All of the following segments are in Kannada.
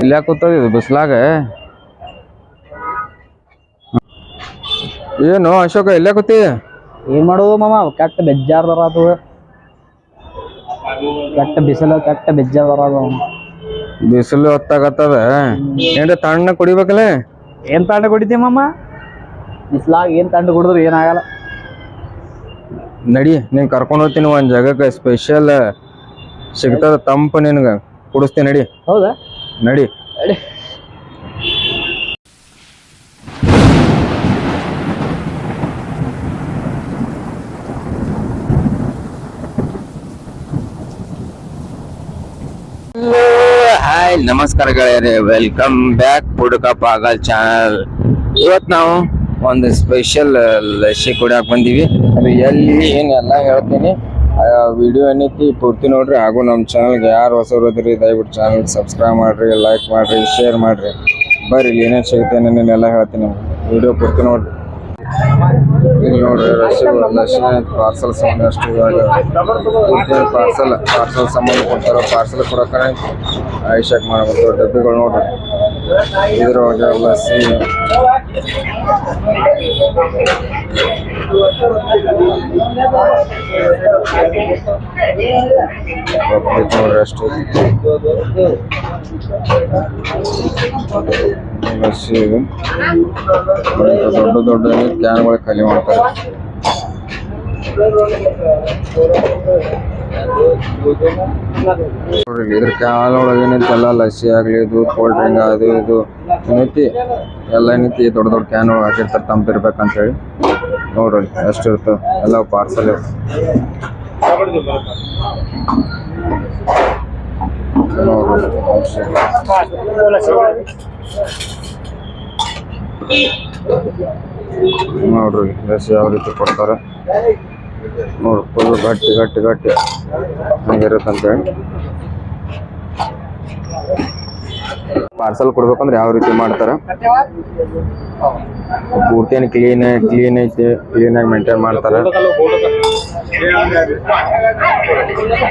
ಇಲ್ಲೇ ಯಾಕೆ ಇದು ಬಿಸ್ಲಾಗ. ಏನು ಅಶೋಕ ಇಲ್ಲೇ ಕೂತಿ? ಏನ್ ಮಾಡೋದು ಮಾಮ? ಕೆಟ್ಟ ಬೆಜ್ಜಾರ್ ಬರದು ಕೆಟ್ಟ ಬಿಸಿಲು ಕೆಟ್ಟ ಬೆಜ್ಜಾರ್ ಬರದು ಬಿಸಿಲು ಹೊತ್ತಾಗತ್ತದ. ಏನ್ರ ತಣ್ಣ ಕುಡಿಬೇಕಲ್ಲ? ಏನ್ ತಂಡ ಕುಡಿತಿ ಮಾಮ? ಬಿಸ್ಲಾಗ ಏನ್ ತಂಡ ಕುಡಿದ್ರು ಏನಾಗಲ್ಲ ನಡಿ ನೀನ್ ಕರ್ಕೊಂಡು ಹೋಗ್ತೀನಿ ಒಂದ್ ಜಾಗಕ್ಕೆ ಸ್ಪೆಷಲ್ ಸಿಗ್ತದ ತಂಪು ನಿನ್ಗ. ಕುಡಿಸ್ತೀನಿ ನಡಿ. ಹೌದಾ? ನಡಿ. ಹಾಯ್ ನಮಸ್ಕಾರ ಗೆಳೆಯರೆ. Welcome back Puduka Pagal channel ಇವತ್ ನಾವು ಒಂದು ಸ್ಪೆಷಲ್ ಲಸ್ಸಿ ಕುಡಿಯಾಕ ಬಂದೀವಿ. ಅದು ಎಲ್ಲಿ ಏನೆಲ್ಲ ಹೇಳ್ತೀನಿ. ವಿಡಿಯೋ ಏನೈತಿ? ಪೂರ್ತಿ ನೋಡ್ರಿ. ಹಾಗೂ ನಮ್ಮ ಚಾನಲ್ಗೆ ಯಾರು ಹೊಸರಿದ್ರಿ ದಯವಿಟ್ಟು ಚಾನಲ್ ಸಬ್ಸ್ಕ್ರೈಬ್ ಮಾಡ್ರಿ ಲೈಕ್ ಮಾಡ್ರಿ ಶೇರ್ ಮಾಡ್ರಿ. ಬರ್ರಿ, ಇಲ್ಲಿ ಏನೇನು ಸಿಗುತ್ತೆ ಏನೇನೆಲ್ಲ ಹೇಳ್ತೀನಿ ವಿಡಿಯೋ ಪೂರ್ತಿ ನೋಡ್ರಿ. ಇಲ್ಲಿ ನೋಡ್ರಿ ರಶಿ ಲಸ್ಸಿ ಪಾರ್ಸಲ್ ಸಂಬಂಧ ಅಷ್ಟು ಪಾರ್ಸಲ್ ಪಾರ್ಸಲ್ ಸಂಬಂಧ ಕೊಡ್ತಾರೋ ಪಾರ್ಸಲ್ ಕೊಡೋಕೆ ಐಶಾಕ್ ಮಾಡ್ಬೋದು ಡಬ್ಬಿಗಳು ನೋಡ್ರಿ. ಇದ್ರೊಳಗೆ ಲಸ್ಸಿ ಪಬ್ಲಿಕ್ ನೋಡ್ರಿ ಅಷ್ಟು ಲಸ್ಸಿ ಇದು ದೊಡ್ಡ ದೊಡ್ಡ ಕ್ಯಾನ್ಗಳು ಖಾಲಿ ಮಾಡ್ತಾರೆ ನೋಡ್ರಿ ಇದ್ರ ಕ್ಯಾನ್ ಒಳಗೆ ಲಸ್ಸಿ ಆಗ್ಲಿ, ಇದು ಕೋಲ್ಡ್ ಡ್ರಿಂಕ್ ಅದು ಇದು ಏನೈತಿ? ಎಲ್ಲ ಏನೈತಿ? ದೊಡ್ಡ ದೊಡ್ಡ ಕ್ಯಾನ್ ಒಳಗೆ ಹಾಕಿರ್ತಾರೆ ತಂಪಿರ್ಬೇಕಂತ ಹೇಳಿ ನೋಡ್ರಿ ಎಷ್ಟು ಇರ್ತವೆ ಎಲ್ಲ ಪಾರ್ಸಲ್ ನೋಡ್ರಿ, ಲಸ್ಸಿ ಯಾವ ರೀತಿ ಕೊಡ್ತಾರೆ? ನೋಡ್ರಿ ಫುಲ್ ಗಟ್ಟಿ ಗಟ್ಟಿ ಗಟ್ಟಿ ಹಂಗಿರುತ್ತಂತೇಳಿ ಪಾರ್ಸಲ್ ಕೊಡ್ಬೇಕಂದ್ರೆ ಯಾವ ರೀತಿ ಮಾಡ್ತಾರ ಪೂರ್ತಿ ಏನು ಕ್ಲೀನ್ ಕ್ಲೀನ್ ಐತಿ ಕ್ಲೀನ್ ಆಗಿ ಮೇಂಟೈನ್ ಮಾಡ್ತಾರ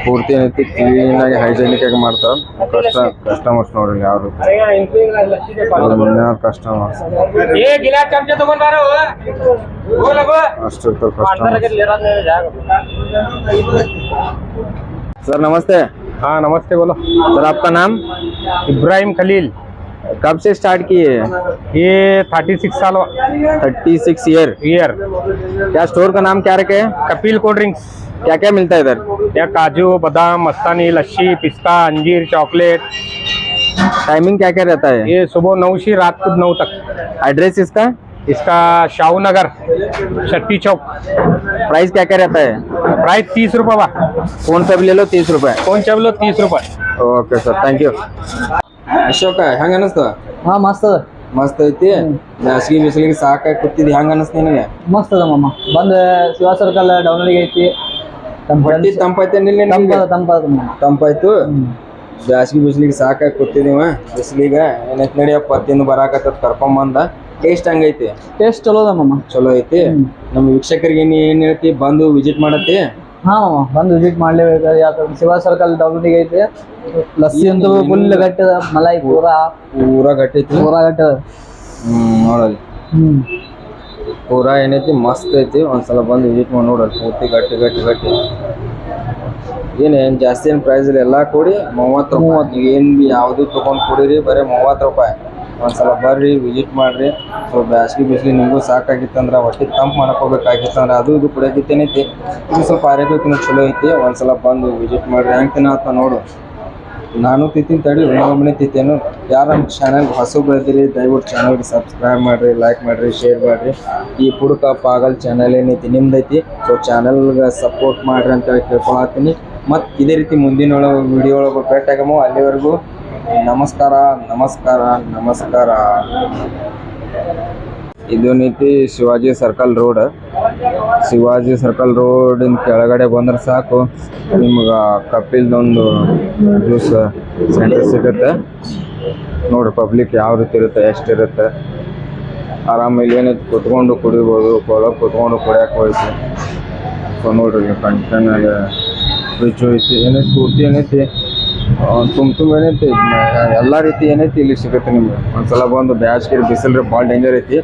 ಪೂರ್ತಿ ಏನೈತಿ ಕ್ಲೀನ್ ಆಗಿ ಹೈಜೆನಿಕ್ ಆಗಿ ಮಾಡ್ತಾರ ಕಷ್ಟ ಕಸ್ಟಮರ್ಸ್ ನೋಡ್ರಿ ಯಾವ ರೀತಿ ಕಸ್ಟಮರ್ಸ್ ಅಷ್ಟು ಇರ್ತಾರೆ ಕಸ್ಟಮರ್ सर नमस्ते हाँ नमस्ते बोलो सर आपका नाम इब्राहिम खलील कब से स्टार्ट किए ये थर्टी सिक्स साल थर्टी सिक्स ईयर ईयर क्या स्टोर का नाम क्या रखे कपिल कोल्ड ड्रिंक्स। क्या क्या मिलता है इधर? क्या काजू बादाम मस्तानी लस्सी पिस्ता अंजीर चॉकलेट। टाइमिंग क्या क्या रहता है? ये सुबह नौ से रात को नौ तक। एड्रेस इसका? इसका शाहू नगर शट्टी चौक। प्राइस क्या क्या रहता है? प्राइस तीस रुपये बा फ़ोन पे भी ले लो तीस रुपये फ़ोन पे भी लो तीस रुपये okay sir thank you Ashoka ಹೆಂಗ ಅನಸ್ತ? ಹಾ ಮಸ್ತ್ ಅದ. ಮಸ್ತ್ ಐತಿ. ಬ್ಯಾಸಗಿ ಬಿಸಿಲಿಗೆ ಸಾಕಾಗಿ ಕೂತಿದ್ ಹೆಂಗ ಅನಸ್ತ ನಿನಗೆ? ಮಸ್ತ್ ಅದ ಮಾಮ. ಬಂದ ಶಿವ ಸರ್ಕಲ್ ಡೌನ್ಲಿಗೆ ಐತಿ. ಹೊಟ್ಟಿ ತಂಪೈತೆ ನಿಲ್ಲಿ ತಂಪಾದ ತಂಪಾದ ತಂಪಾಯ್ತು ಬ್ಯಾಸಗಿ ಬಿಸಿಲಿಗೆ ಸಾಕಾಗಿ ಕೂತಿದೀವ ಬಿಸಿಲಿಗೆ. ಏನೈತಿ ನಡಿಯಪ್ಪ ತಿಂದು ಬರಾಕತ್ತ ಕರ್ಕೊಂಬಂದ. ಟೇಸ್ಟ್ ಹಂಗೈತಿ ಟೇಸ್ಟ್ ಚಲೋ ಅದ ಮಾಮ. ಚಲೋ ಐತಿ. ನಮ್ಮ ವೀಕ್ಷಕರಿಗೆ ಏನ್ ಹೇಳ್ತಿ? ಬಂದು ವಿಸಿಟ್ ಮಾಡತ್ತಿ? ಹಾ ಬಂದು ವಿಸಿಟ್ ಮಾಡ್ಲೇಬೇಕು ಯಾಕಂದ್ರೆ ಶಿವ ಸರ್ಕಲ್ ಡೌನ್ ಐತಿ. ಲಸ್ಸಿ ಅಂತೂ ಫುಲ್ ಗಟ್ಟದ ಮಲಾಯಿ ಪೂರಾ. ಪೂರಾ ಗಟ್ಟೈತಿ ಪೂರಾ ಗಟ್ಟದ. ಹ್ಮ್ ನೋಡಲ್ಲಿ. ಹ್ಮ್. ಪೂರಾ ಏನೈತಿ ಮಸ್ತ್ ಐತಿ. ಒಂದ್ಸಲ ಬಂದು ವಿಸಿಟ್ ಮಾಡಿ ನೋಡಲ್ಲಿ ಪೂರ್ತಿ ಗಟ್ಟಿ ಗಟ್ಟಿ ಗಟ್ಟಿ. ಏನೇನು ಏನ್ ಜಾಸ್ತಿ ಏನ್ ಪ್ರೈಸ್ ಇಲ್ಲ ಎಲ್ಲಾ ಕೂಡಿ ಮೂವತ್ತು ರೂಪಾಯಿ. ಏನು ಬಿ ಯಾವ್ದು ತಗೊಂಡ್ ಕೊಡಿರಿ ಬರೀ ಮೂವತ್ತು ರೂಪಾಯಿ. ಒಂದ್ಸಲ ಬರ್ರಿ ವಿಸಿಟ್ ಮಾಡ್ರಿ. ಸೊ ಬ್ಯಾಸ್ಗಿ ಬಿಸಿಲು, ನಿಮಗೂ ಸಾಕಾಗಿತ್ತಂದ್ರ ಹೊಟ್ಟೆ ತಂಪು ಹೋಗ್ಬೇಕಾಗಿತ್ತಂದ್ರ ಅದು ಇದು ಕುಡಿಯಕೈತೇನೈತಿ ಇದು ಸ್ವಲ್ಪ ಆರೋಗ್ಯಕ್ಕಿಂತ ಚಲೋ ಐತಿ. ಒಂದ್ಸಲ ಬಂದು ವಿಸಿಟ್ ಮಾಡ್ರಿ. ಹೆಂಗ್ ತಿನ್ನತ್ತ ನೋಡು. ನಾನು ತಿಂತೀನಿ ತಡಿ ಇನ್ನೊಬ್ಬನೇ ತಿಂತೇನು. ಯಾರು ನಮ್ಮ ಚಾನಲ್ ಹೊಸ ಬೆಳೆದಿರಿ ದಯವಿಟ್ಟು ಚಾನಲ್ಗೆ ಸಬ್ಸ್ಕ್ರೈಬ್ ಮಾಡಿರಿ ಲೈಕ್ ಮಾಡಿರಿ ಶೇರ್ ಮಾಡಿರಿ. ಈ ಪುಡುಕ ಪಾಗಲ್ ಚಾನಲ್ ಏನೈತಿ, ನಿಮ್ದೈತಿ. ಸೊ ಚಾನಲ್ಗೆ ಸಪೋರ್ಟ್ ಮಾಡ್ರಿ ಅಂತೇಳಿ ಕೇಳ್ಕೊಳತ್ತೀನಿ ಮತ್ತು ಇದೇ ರೀತಿ ಮುಂದಿನ ಒಳಗೆ ವಿಡಿಯೋ ಒಳಗೆ ಭೇಟಾಗಮೋ ಅಲ್ಲಿವರೆಗೂ ನಮಸ್ಕಾರ ನಮಸ್ಕಾರ ನಮಸ್ಕಾರ. ಇದು ನೀತಿ Shivaji circle road. Shivaji circle ರೋಡಿನ ಕೆಳಗಡೆ ಬಂದ್ರೆ ಸಾಕು. ನಿಮ್ಗೆ ಕಪಿಲ್ದೊಂದು ಜ್ಯೂಸ್ ಸೆಂಟರ್ ಸಿಗುತ್ತೆ. ನೋಡ್ರಿ ಪಬ್ಲಿಕ್ ಯಾವ ರೀತಿ ಇರುತ್ತೆ ಎಷ್ಟಿರುತ್ತೆ ಆರಾಮ ಇಲ್ಲಿ ಏನೈತಿ ಕುತ್ಕೊಂಡು ಕುಡಿಬೋದು ಕೊಳಗೆ ಕುತ್ಕೊಂಡು ಕುಡಿಯೋಕೆ ಹೋಯ್ತು. ನೋಡ್ರಿ ಕಂಟೆನ್ ಫ್ರಿಜ್ ಹೋಯ್ತು ಏನೈತಿ ಪೂರ್ತಿ ಏನೈತಿ? ತುಂಬ ತುಂಬ ಏನೈತಿ ಎಲ್ಲ ರೀತಿ ಏನೈತಿ ಇಲ್ಲಿ ಸಿಗುತ್ತೆ ನಿಮ್ಗೆ. ಒಂದ್ಸಲ ಬಂದು ಬ್ಯಾಸ್ಗೆ ಬಿಸಿಲು ಭಾಳ ಡೇಂಜರ್ ಐತಿ.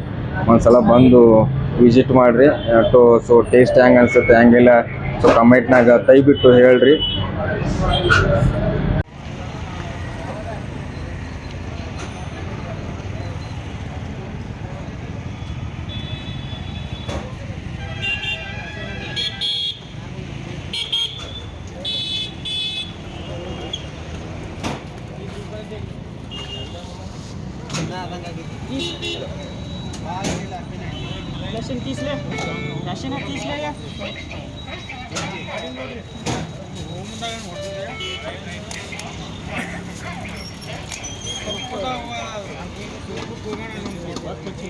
ಒಂದ್ಸಲ ಬಂದು ವಿಸಿಟ್ ಮಾಡ್ರಿ. ಟು ಸೊ ಟೇಸ್ಟ್ ಹೆಂಗೆ ಅನ್ಸುತ್ತೆ, ಹೆಂಗಿಲ್ಲ. ಸೊ ಕಮೆಂಟ್ನಾಗ ತೈ ಬಿಟ್ಟು ಹೇಳ್ರಿ. लहसुन तीस ले लहसुन तीस ले बहुत कुछ